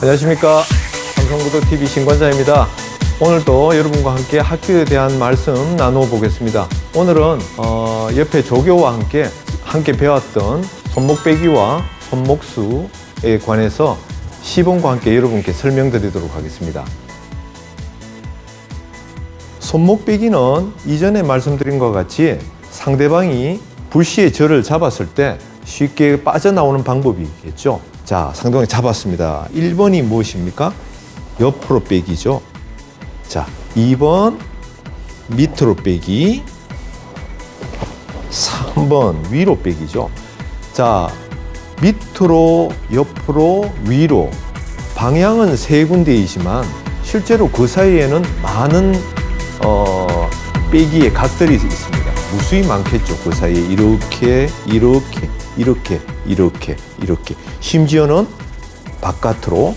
안녕하십니까. 삼성구독TV 신관자입니다. 오늘도 여러분과 함께 학교에 대한 말씀 나눠보겠습니다. 오늘은 어, 옆에 조교와 함께 함께 배웠던 손목 빼기와 손목수에 관해서 시범과 함께 여러분께 설명드리도록 하겠습니다. 손목 빼기는 이전에 말씀드린 것 같이 상대방이 불시에 저를 잡았을 때 쉽게 빠져나오는 방법이겠죠. 자, 상대방이 잡았습니다. 1번이 무엇입니까? 옆으로 빼기죠. 자, 2번 밑으로 빼기. 3번 위로 빼기죠. 자, 밑으로, 옆으로, 위로. 방향은 세 군데이지만 실제로 그 사이에는 많은 어, 빼기의 각들이 있습니다. 무수히 많겠죠. 그 사이에 이렇게, 이렇게, 이렇게, 이렇게, 이렇게. 심지어는 바깥으로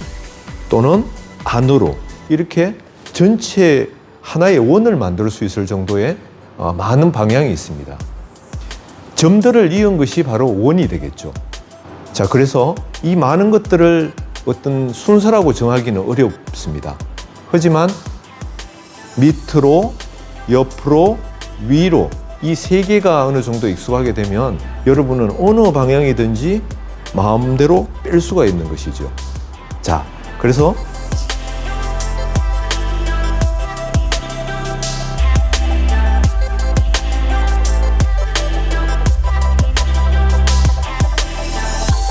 또는 안으로 이렇게 전체 하나의 원을 만들 수 있을 정도의 어, 많은 방향이 있습니다. 점들을 이은 것이 바로 원이 되겠죠. 자, 그래서 이 많은 것들을 어떤 순서라고 정하기는 어렵습니다. 하지만 밑으로, 옆으로, 위로 이 세 개가 어느 정도 익숙하게 되면 여러분은 어느 방향이든지 마음대로 뺄 수가 있는 것이죠. 자, 그래서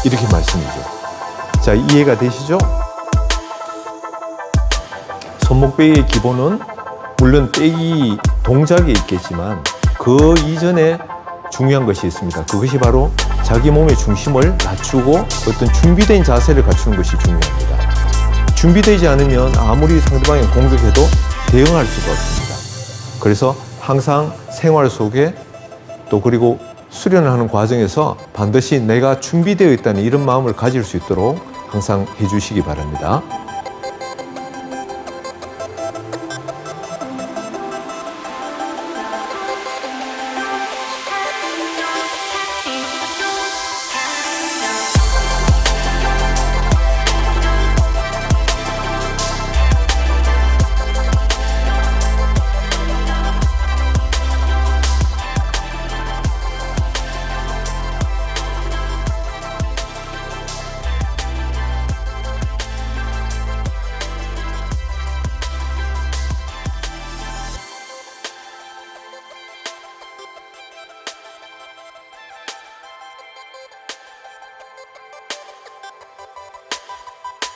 이렇게 말씀이죠. 자, 이해가 되시죠? 손목 빼기의 기본은 물론 빼기 동작이 있겠지만 그 이전에 중요한 것이 있습니다. 그것이 바로 자기 몸의 중심을 낮추고 어떤 준비된 자세를 갖추는 것이 중요합니다. 준비되지 않으면 아무리 상대방이 공격해도 대응할 수가 없습니다. 그래서 항상 생활 속에 또 그리고 수련을 하는 과정에서 반드시 내가 준비되어 있다는 이런 마음을 가질 수 있도록 항상 해주시기 바랍니다.